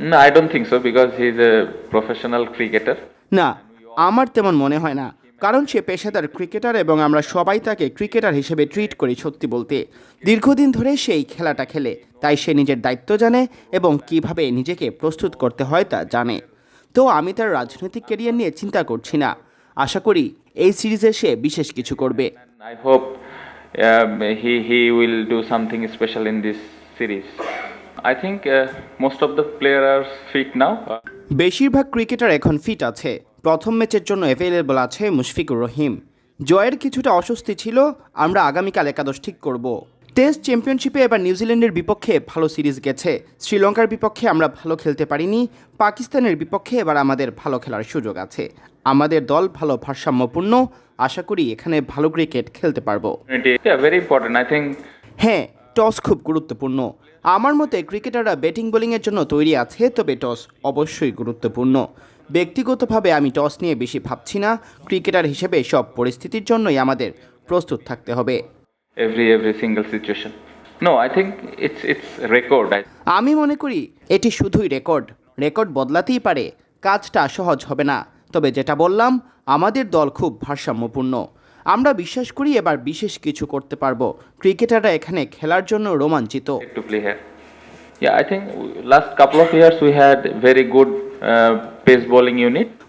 No, I don't think so because he's a professional cricketer. না আমার তেমন মনে হয় না কারণ সে পেশাদার ক্রিকেটার এবং আমরা সবাই তাকে ক্রিকেটার হিসেবে ট্রিট করি সত্যি বলতে দীর্ঘদিন ধরে সেই খেলাটা খেলে তাই সে নিজের দায়িত্ব জানে এবং কীভাবে নিজেকে প্রস্তুত করতে হয় তা জানে তো আমি তার রাজনৈতিক ক্যারিয়ার নিয়ে চিন্তা করছি না আশা করি এই সিরিজে সে বিশেষ কিছু করবে hope um, he he will do something special in this series. I think uh, most of the players are fit now. বেশিরভাগ ক্রিকেটার এখন ফিট আছে। প্রথম ম্যাচের জন্য অ্যাভেলেবল আছে মুশফিকুর রহিম। জয়ের কিছুটা অস্বস্তি ছিল আমরা আগামীকাল একাদশ ঠিক করব। টেস্ট চ্যাম্পিয়নশিপে এবার নিউজিল্যান্ডের বিপক্ষে ভালো সিরিজ গেছে। শ্রীলঙ্কার বিপক্ষে আমরা ভালো খেলতে পারিনি পাকিস্তানের বিপক্ষে এবার আমাদের ভালো খেলার সুযোগ আছে। আমাদের দল ভালো ভারসাম্যপূর্ণ আশা করি এখানে ভালো ক্রিকেট খেলতে পারব। হ্যাঁ টস খুব গুরুত্বপূর্ণ। আমার মতে ক্রিকেটাররা ব্যাটিং বোলিংয়ের জন্য তৈরি আছে তবে টস অবশ্যই গুরুত্বপূর্ণ। ব্যক্তিগতভাবে আমি টস নিয়ে বেশি ভাবছি না ক্রিকেটার হিসেবে সব পরিস্থিতির জন্যই আমাদের প্রস্তুত থাকতে হবে. No, I think it's it's record. I, আমি মনে করি এটি শুধুই রেকর্ড। রেকর্ড বদলাতেই পারে কাজটা সহজ হবে না। তবে যেটা বললাম আমাদের দল খুব ভারসাম্যপূর্ণ। আমরা বিশ্বাস করি এবার বিশেষ কিছু করতে পারব। ক্রিকেটাররা এখানে খেলার জন্য রোমাঞ্চিত। To play here. Yeah, I think last couple of years we had very good uh.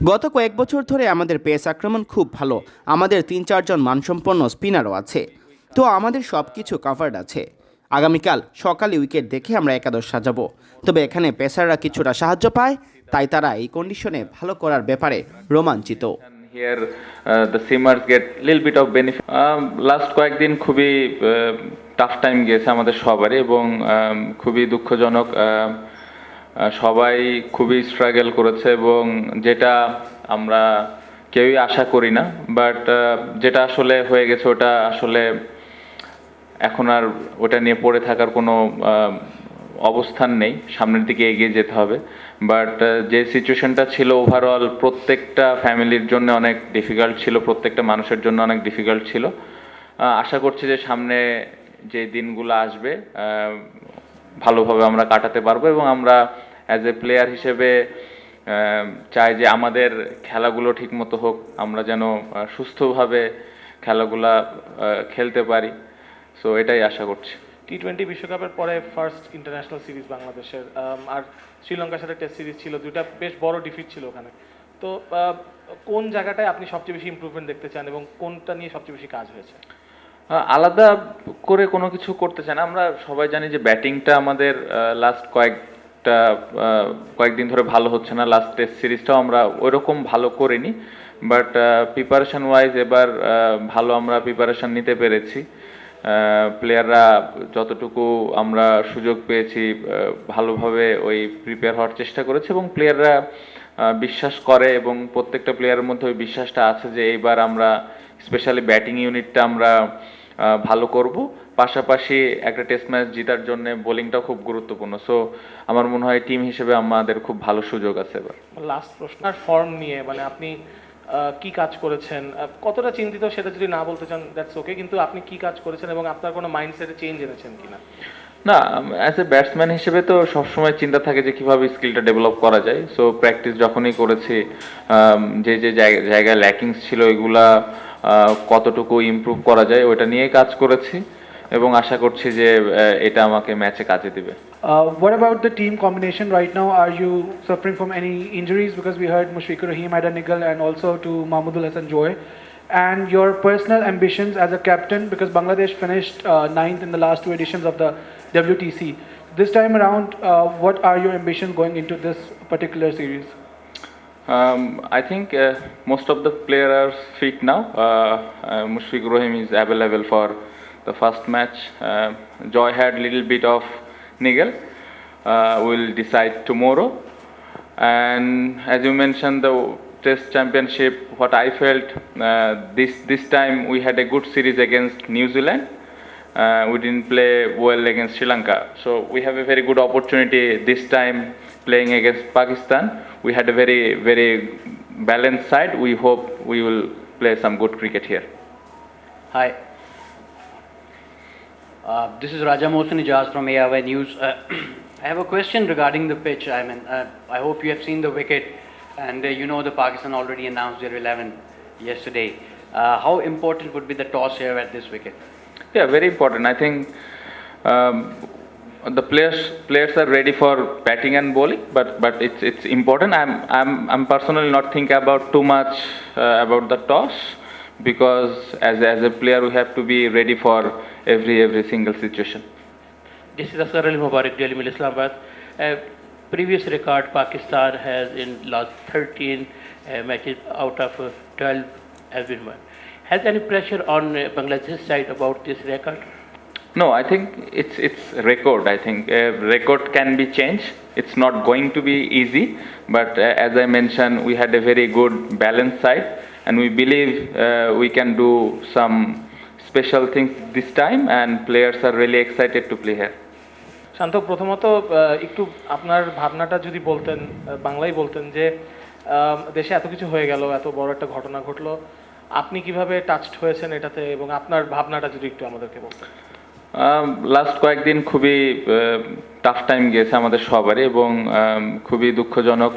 গত কয়েক বছর ধরে আমাদের পেস আক্রমণ খুব ভালো। আমাদের তিন চারজন মানসম্পন্ন স্পিনারও আছে। তো আমাদের সব কিছু কাভার্ড আছে। আগামীকাল সকালে উইকেট দেখে আমরা একাদশ সাজাবো। তবে এখানে পেসাররা কিছুটা সাহায্য পায় তাই তারা এই কন্ডিশনে ভালো করার ব্যাপারে রোমাঞ্চিত। Here uh, the simmers get little bit of benefit. Um, কয়েকদিন খুবই টাফ টাইম গেছে আমাদের সবারই এবং um, খুবই দুঃখজনক um, আহ, সবাই খুবই স্ট্রাগল করেছে এবং যেটা আমরা কেউই আশা করি না বাট যেটা আসলে হয়ে গেছে ওটা আসলে এখন আর ওটা নিয়ে পড়ে থাকার কোনো অবস্থান নেই, সামনের দিকে এগিয়ে যেতে হবে। বাট যে সিচুয়েশনটা ছিল ওভারঅল প্রত্যেকটা ফ্যামিলির জন্য অনেক ডিফিকাল্ট ছিল, প্রত্যেকটা মানুষের জন্য অনেক ডিফিকাল্ট ছিল। আশা করছি যে সামনে যে দিনগুলো আসবে ভালোভাবে আমরা কাটাতে পারব এবং আমরা অ্যাজ এ প্লেয়ার হিসেবে চাই যে আমাদের খেলাগুলো ঠিকমতো হোক, আমরা যেন সুস্থভাবে খেলাগুলা খেলতে পারি। সো এটাই আশা করছি। টি টোয়েন্টি বিশ্বকাপের পরে ফার্স্ট ইন্টারন্যাশনাল সিরিজ বাংলাদেশের আর শ্রীলঙ্কার সাথে টেস্ট সিরিজ ছিল, দুইটা বেশ বড় ডিফিট ছিল ওখানে। তো কোন জায়গাটায় আপনি সবচেয়ে বেশি ইম্প্রুভমেন্ট দেখতে চান এবং কোনটা নিয়ে সবচেয়ে বেশি কাজ হয়েছে? আলাদা করে কোনো কিছু করতে চান আমরা সবাই জানি যে ব্যাটিংটা আমাদের লাস্ট কয়েকটা কয়েকদিন ধরে ভালো হচ্ছে না। লাস্ট টেস্ট সিরিজটাও আমরা ওইরকম ভালো করিনি। বাট প্রিপারেশন ওয়াইজ এবার ভালো আমরা প্রিপারেশন নিতে পেরেছি। প্লেয়াররা যতটুকু আমরা সুযোগ পেয়েছি ভালোভাবে ওই প্রিপেয়ার হওয়ার চেষ্টা করেছে এবং প্লেয়াররা বিশ্বাস করে এবং প্রত্যেকটা প্লেয়ারের মধ্যে ওই বিশ্বাসটা আছে যে এইবার আমরা স্পেশালি ব্যাটিং ইউনিটটা আমরা ভালো করব। পাশাপাশি একটা টেস্ট ম্যাচ জেতার জন্য বোলিংটাও খুব গুরুত্বপূর্ণ। সো আমার মনে হয় টিম হিসেবে আমাদের খুব ভালো সুযোগ আছে এবার। লাস্ট প্রশ্ন, আর ফর্ম নিয়ে মানে আপনি কি কাজ করেছেন? কতটা চিন্তিত সেটা যদি না বলতে চান দ্যাটস ওকে কিন্তু আপনি কি কাজ করেছেন এবং আপনার কোনো মাইন্ডসেটে চেঞ্জ এনেছেন কিনা? না অ্যাজ এ ব্যাটসম্যান হিসেবে তো সবসময় চিন্তা থাকে যে কীভাবে স্কিলটা ডেভেলপ করা যায়। সো প্র্যাকটিস যখনই করেছি যে যে জায়গা- জায়গায় ল্যাকিংস ছিল, এগুলা কতটুকু ইমপ্রুভ করা যায় ওটা নিয়ে কাজ করেছি। এবং আশা করছি যে এটা আমাকে ম্যাচে কাজে দিবে। Uh, what about the team combination right now? Are you suffering from any injuries? Because we heard Mushfiqur Rahim had a niggle and also to Mahmudul Hassan Joy. And your personal ambitions as a captain, because Bangladesh finished uh, ninth in the last two editions of the WTC. This time around, uh, what are your ambitions going into this particular series? Um, I think uh, most of the players are fit now. Uh, uh, Mushfiq Rohim is available for the first match. Uh, Joy had a little bit of niggle. Uh, we'll decide tomorrow. And as you mentioned, the Test Championship. What I felt uh, this this time we had a good series against New Zealand. Uh, we didn't play well against Sri Lanka. So we have a very good opportunity this time playing against Pakistan. We had a very, very balanced side. We hope we will play some good cricket here. Hi. Uh, this is Raja Mohsen Ijaz from AIY News. Uh, I have a question regarding the pitch. I mean, uh, I hope you have seen the wicket, and uh, you know the Pakistan already announced their 11 yesterday. Uh, how important would be the toss here at this wicket? Yeah, very important. I think um, the players players are ready for batting and bowling, but but it's it's important. I'm I'm I'm personally not thinking about too much about the toss because as as a player we have to be ready for every every single situation. This is Asghar Ali Mubarak, Daily Mail Islamabad. Uh, previous record Pakistan has in last 13 uh, matches out of uh, 12 has been won. Has any pressure on uh, Bangladesh side about this record? No, I think it's it's record. I think uh, record can be changed. It's not going to be easy, but uh, as I mentioned, we had a very good balanced side, and we believe uh, we can do some special things this time, and players are really excited to play here. শান্ত প্রথমত একটু আপনার ভাবনাটা যদি বলতেন বাংলায় বলতেন যে দেশে এত কিছু হয়ে গেল এত বড় একটা ঘটনা ঘটলো আপনি কীভাবে টাচড হয়েছেন এটাতে এবং আপনার ভাবনাটা যদি একটু আমাদেরকে বলতেন লাস্ট কয়েকদিন খুবই টাফ টাইম গিয়েছে আমাদের সবারই এবং খুবই দুঃখজনক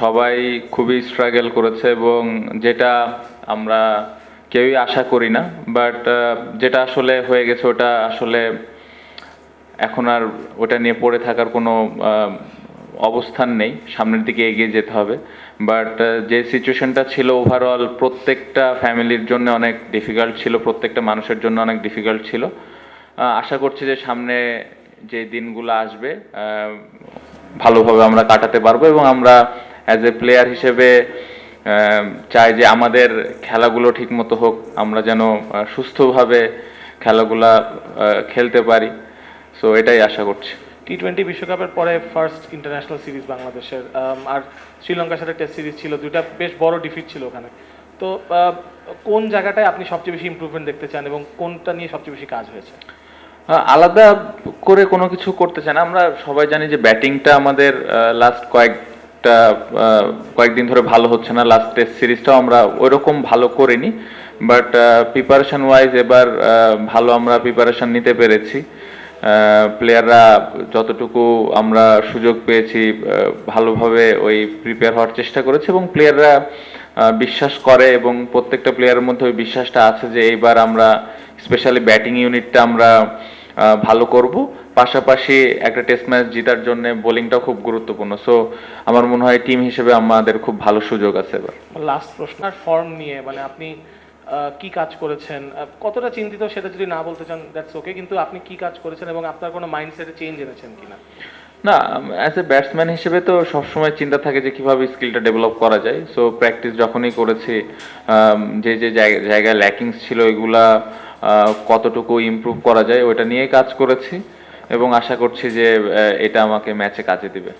সবাই খুবই স্ট্রাগল করেছে এবং যেটা আমরা কেউই আশা করি না বাট যেটা আসলে হয়ে গেছে ওটা আসলে এখন আর ওটা নিয়ে পড়ে থাকার কোনো অবস্থান নেই, সামনের দিকে এগিয়ে যেতে হবে বাট যে সিচুয়েশনটা ছিল ওভারঅল প্রত্যেকটা ফ্যামিলির জন্য অনেক ডিফিকাল্ট ছিল, প্রত্যেকটা মানুষের জন্য অনেক ডিফিকাল্ট ছিল। আশা করছি যে সামনে যে দিনগুলো আসবে ভালোভাবে আমরা কাটাতে পারব এবং আমরা অ্যাজ এ প্লেয়ার হিসেবে চাই যে আমাদের খেলাগুলো ঠিকমতো হোক, আমরা যেন সুস্থভাবে খেলাগুলা খেলতে পারি। সো এটাই আশা করছি। টি টোয়েন্টি বিশ্বকাপের পরে ফার্স্ট ইন্টারন্যাশনাল সিরিজ বাংলাদেশের আর শ্রীলঙ্কার সাথে টেস্ট সিরিজ ছিল, দুইটা বেশ বড় ডিফিট ছিল ওখানে। তো কোন জায়গাটায় আপনি সবচেয়ে বেশি ইমপ্রুভমেন্ট দেখতে চান এবং কোনটা নিয়ে সবচেয়ে বেশি কাজ হয়েছে? আলাদা করে কোনো কিছু করতে চাই না। আমরা সবাই জানি যে ব্যাটিংটা আমাদের লাস্ট কয়েকটা কয়েকদিন ধরে ভালো হচ্ছে না। লাস্ট টেস্ট সিরিজটাও আমরা ওইরকম ভালো করিনি। বাট প্রিপারেশন ওয়াইজ এবার ভালো আমরা প্রিপারেশন নিতে পেরেছি। প্লেয়াররা যতটুকু আমরা সুযোগ পেয়েছি ভালোভাবে ওই প্রিপেয়ার হওয়ার চেষ্টা করেছে এবং প্লেয়াররা বিশ্বাস করে এবং প্রত্যেকটা প্লেয়ারের মধ্যে ওই বিশ্বাসটা আছে যে এইবার আমরা স্পেশালি ব্যাটিং ইউনিটটা আমরা ভালো করব। পাশাপাশি একটা টেস্ট ম্যাচ জেতার জন্য বোলিংটাও খুব গুরুত্বপূর্ণ। সো আমার মনে হয় টিম হিসেবে আমাদের খুব ভালো সুযোগ আছে এবার। লাস্ট প্রশ্ন, আর ফর্ম নিয়ে মানে আপনি কি কাজ করেছেন? কতটা চিন্তিত সেটা যদি না বলতে চান দ্যাটস ওকে কিন্তু আপনি কি কাজ করেছেন এবং আপনার কোনো মাইন্ডসেটে চেঞ্জ এনেছেন কিনা? না অ্যাজ এ ব্যাটসম্যান হিসেবে তো সবসময় চিন্তা থাকে যে কীভাবে স্কিলটা ডেভেলপ করা যায়। সো প্র্যাকটিস যখনই করেছি যে যে জায়গা- জায়গায় ল্যাকিংস ছিল ওইগুলা কতটুকু ইমপ্রুভ করা যায়, ওইটা নিয়ে কাজ করেছি। এবং আশা করছি যে এটা আমাকে ম্যাচে কাজে দিবে।